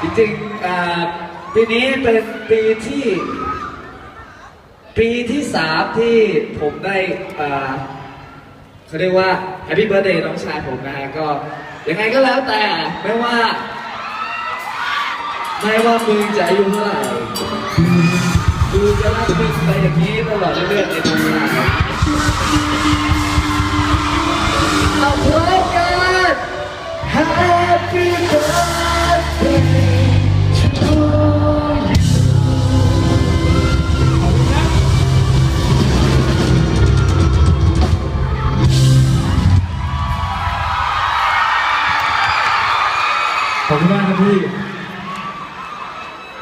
จริงๆอ่าปีนี้เป็นปีที่ ปีที่สามที่ผมได้อ่าเขาเรียกว่า Happy Birthday น้องชายผมนะฮะก็ยังไงก็แล้วแต่ไม่ว่า ไม่ว่ามึงจะอายุเท่าไหร่กูจะรักมึงไปอย่างนี้ตลอดเรื่อยๆในตำนานเอาพร้อมกัน Happy birthday ขอบคุณมากครับพี่